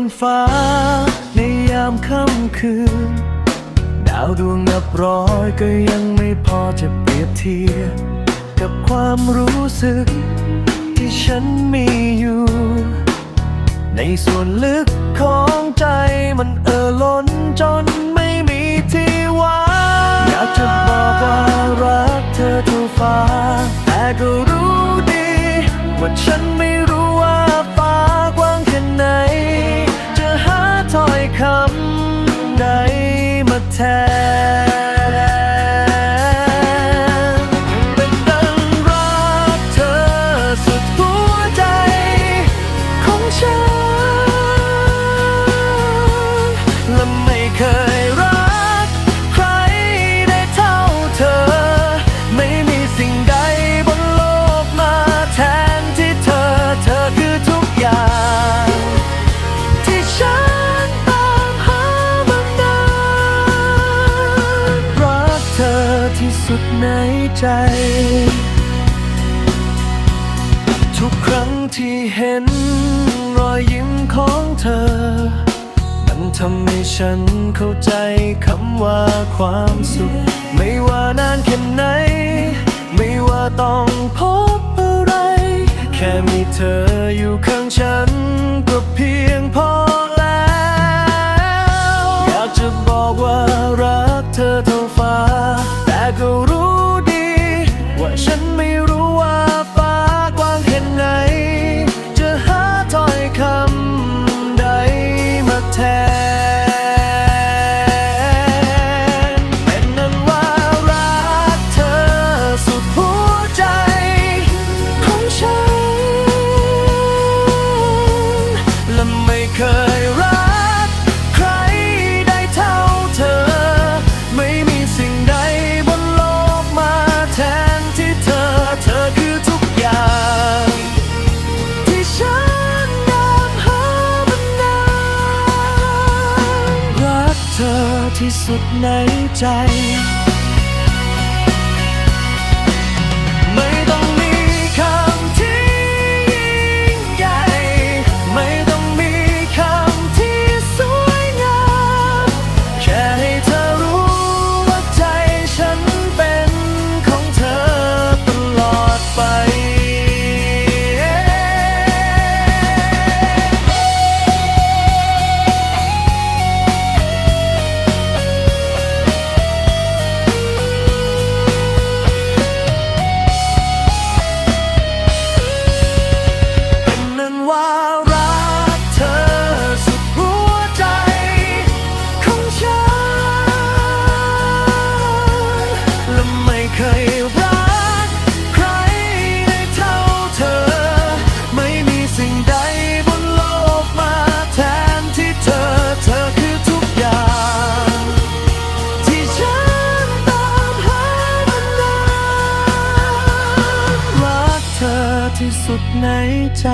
นฟ้า ในยามค่ำคืน ดาวดวงนับร้อยก็ยังไม่พอจะเปรียบเทียบกับความรู้สึก ที่ฉันมีอยู่ ในส่วนลึกของใจมันเอ่อล้นจนไม่ love. สุดในใจ ทุกครั้งที่เห็นรอยยิ้มของเธอ มันทำให้ฉันเข้าใจคำว่าความสุข ไม่ว่านานแค่ไหน สุดในใจ ที่สุดในใจ